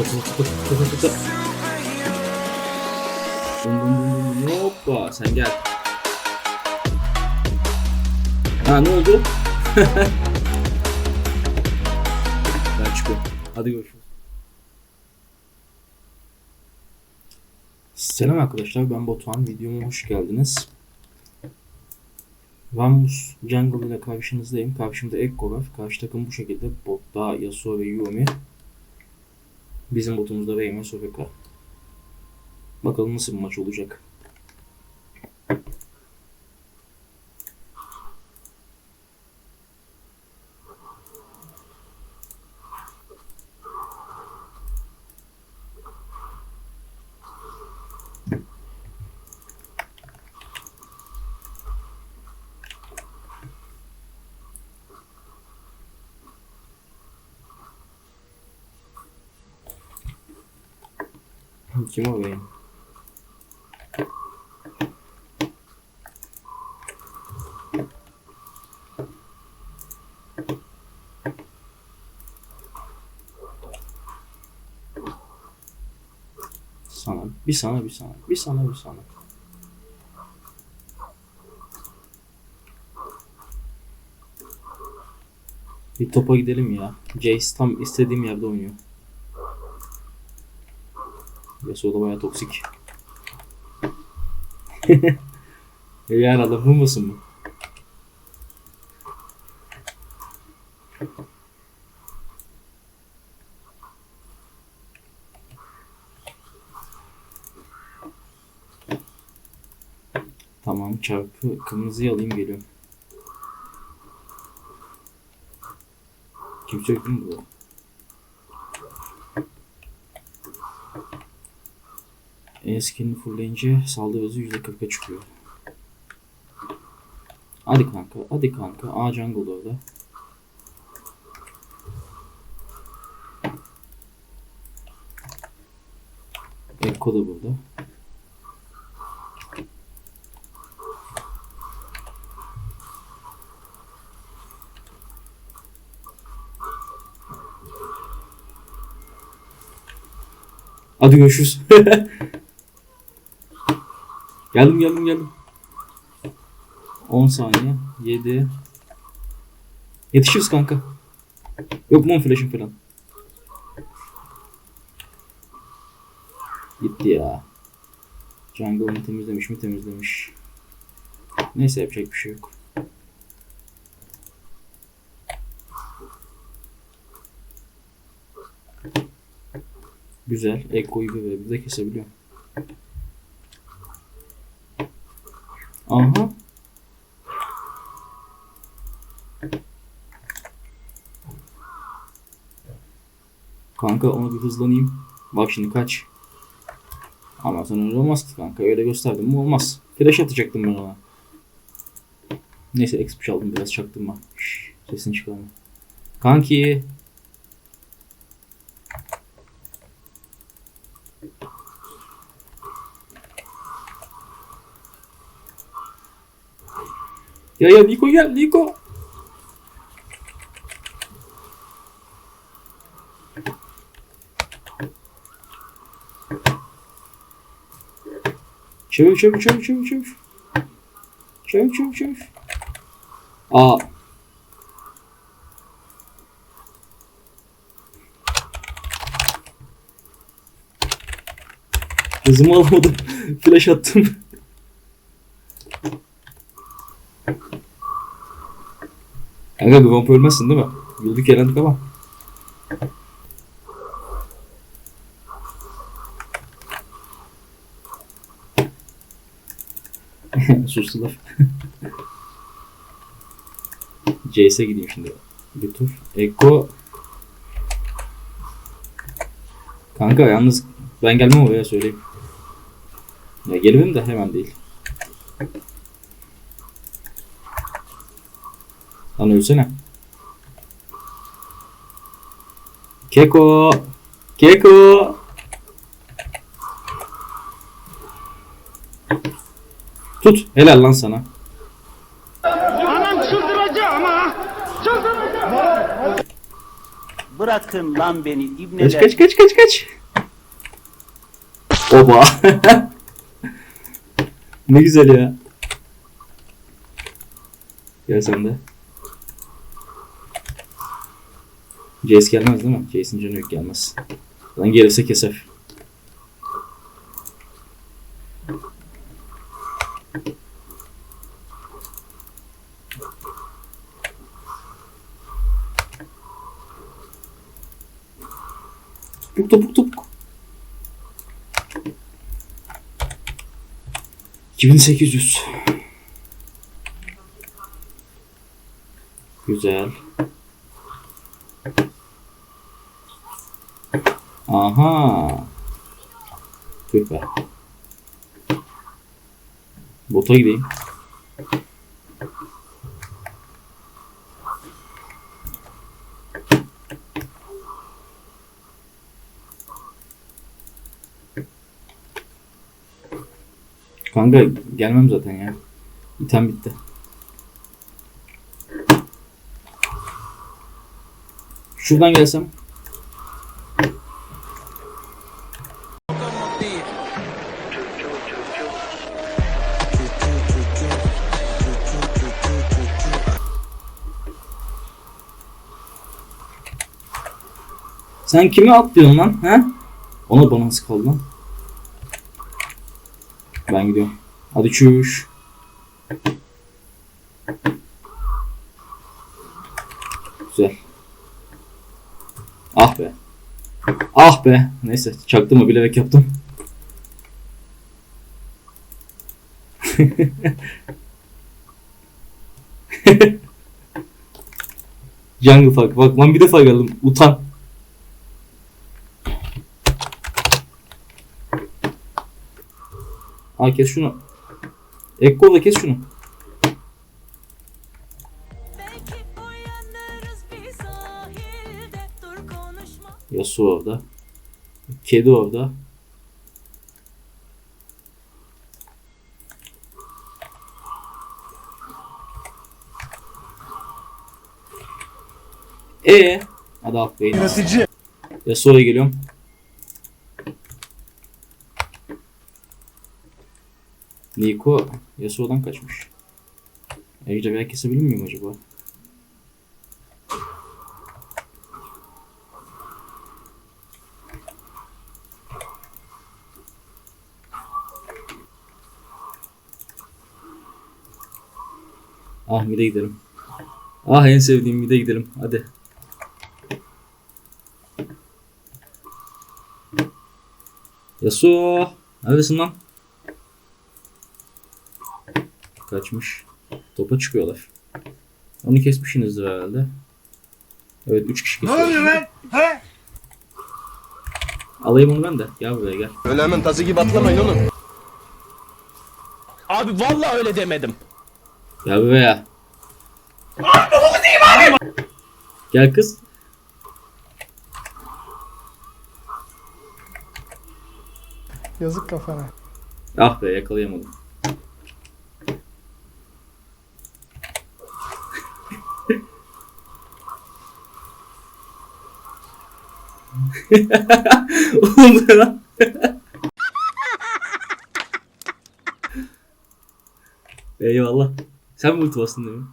Takıl takıl takıl takıl. Bum bum bum bum. Hoppa sen gel. Ha ne oldu? ben çıkıyorum. Hadi görüşürüz. Selam arkadaşlar ben Batuhan. Videoma hoş geldiniz. Vamos Jungle ile karşınızdayım. Karşımda Ekko var. Karşı takım bu şekilde. Botta Yasuo ve Yuumi. Bizim botumuzda Vayne ve Sofika. Bakalım nasıl bir maç olacak. Kim o Vayne? Sana, bir sana, bir sana, bir sana, bir sana. Bir topa gidelim ya. Jace tam istediğim yerde oynuyor. Yasuo da bayağı toksik. yani adam vurmasın mı? Tamam çarpı kırmızıyı alayım geliyorum. Kimse yok mi burada? Eskin'i fullleyince saldırı hızı %40'a çıkıyor. Hadi kanka, hadi kanka. A jungle orada. Ekko da burada. Hadi görüşürüz. geldim geldim geldim. 10 saniye. 7. Yetişiriz kanka. Yok mu flash'ım falan. Gitti ya. Jungle onu temizlemiş mi temizlemiş. Neyse yapacak bir şey yok. Güzel. Ekko'yu bir de kesebiliyorum. Aha. Kanka onu bir hızlanayım. Bak şimdi kaç. Ama sen öyle olmaz ki kanka. Öyle gösterdim mi olmaz. Flash atacaktım ben ona. Neyse XP çaldım biraz çaktırma. Şşş, sesini çıkarma. Kanki. Ya ya Niko gel Niko. Çevir çevir çevir çevir çevir. Çevir çevir çevir. Aa. Hızımı alamadım. Flash attım. Kanka bir vamp ölmezsin değil mi? Güldük eğlendik ama. Sustular. Jace'e gideyim şimdi. Bir tur. Eko. Kanka yalnız ben gelmem oraya söyleyeyim. Ya gelirim de hemen değil. Lan ölsene. Keko. Keko. Tut. Helal lan sana. Anam çıldıracağım ha. Çıldıracağım. Bırakın lan beni ibneler. Kaç kaç kaç kaç kaç. Oba. ne güzel ya. Gel sen de. Jace gelmez değil mi? Jace'in canı yok gelmez. Lan gelirse keser. Topuk topuk topuk. 2800. Güzel. Aha. Tüh be. Bota gideyim. Kanka gelmem zaten ya. İtem bitti. Şuradan gelsem. Sen kimi atlıyorsun lan? He? Ona bana nasıl kaldı lan? Ben gidiyorum. Hadi çüş. Güzel. Ah be. Ah be. Neyse çaktım mı bilerek yaptım. Jungle Fuck. Bak ben bir defa geldim. Utan. Aa kes şunu. Ekko da kes şunu. Yasuo orada. Kedi orada. E Hadi atlayın. Yasuo'ya geliyorum. Niko Yasuo'dan kaçmış. Ejderha kesebilir miyim acaba? Ah mide gidelim. Ah en sevdiğim mide gidelim. Hadi. Yasuo. Neredesin lan? Kaçmış. Topa çıkıyorlar. Onu kesmişsinizdir herhalde. Evet 3 kişi Ne kesiyor. oluyor lan? He? Alayım onu ben de. Gel buraya gel. Öyle hemen tazı gibi atlamayın oğlum. Abi vallahi öyle demedim. Gel buraya. Gel kız. Yazık kafana. Ah be yakalayamadım. Oğlum ne lan? Eyvallah. Sen mi ulti bastın değil mi?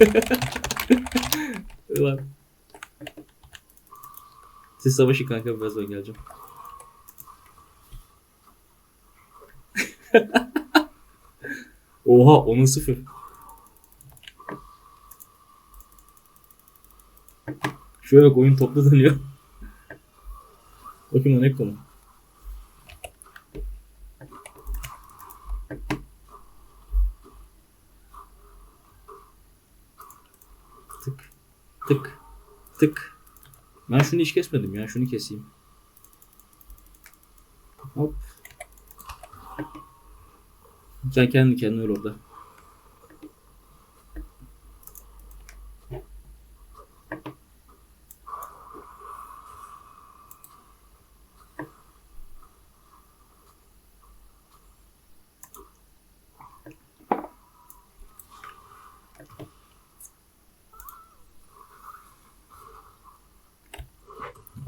Ulan. Siz savaşı kanka biraz ben geleceğim. Oha onun sıfır. Şöyle bak oyun toplu dönüyor. Bakın o ne konu. Tık tık tık. Ben şunu hiç kesmedim ya şunu keseyim. Hop. Sen kendi kendine öl orada.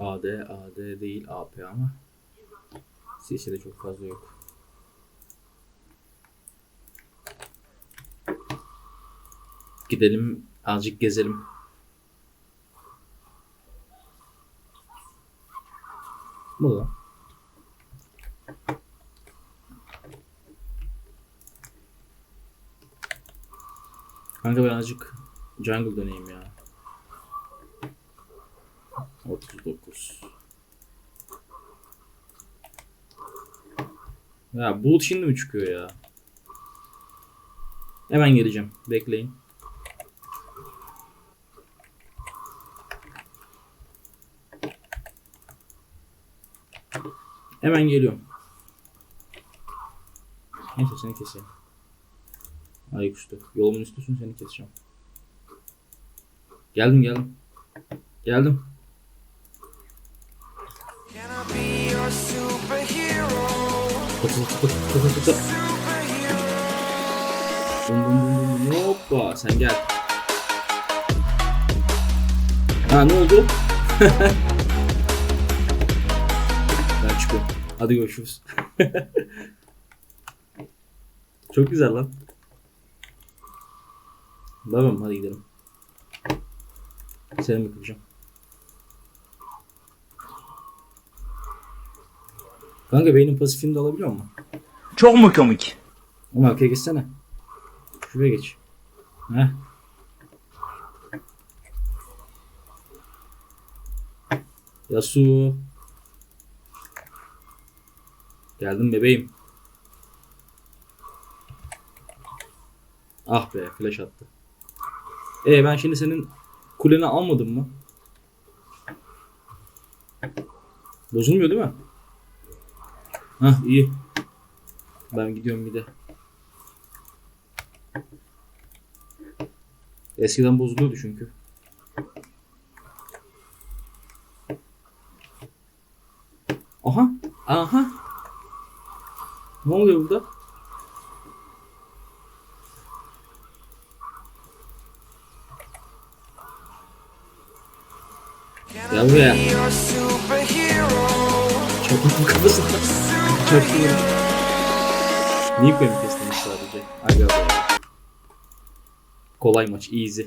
AD, AD değil AP ama. CC'de çok fazla yok. Gidelim azıcık gezelim. Burada. Kanka ben azıcık jungle döneyim ya. 39. Ya bulut şimdi mi çıkıyor ya? Hemen geleceğim. Bekleyin. Hemen geliyorum. Neyse seni keseyim. Ayaküstü. Yolumun üstüsün seni keseceğim. Geldim geldim. Geldim. Bum bum. Hoppa sen gel. Ha ne oldu? ben çıkıyorum. Hadi görüşürüz. Çok güzel lan. Babam hadi gidelim. Seni mi Kanka beynin pasifini de alabiliyor mu? Çok mu komik? Ama arkaya geçsene. Şuraya geç. Heh. Yasu. Geldim bebeğim. Ah be flash attı. E ben şimdi senin kuleni almadım mı? Bozulmuyor değil mi? Hah iyi. Ben gidiyorum bir de. Eskiden bozuluyordu çünkü. Aha. Aha. Ne oluyor burada? Gel buraya. Çarpıntı kafasına. Çarpıyorum. Niye benim kestim sadece? Aga be. Kolay maç, easy.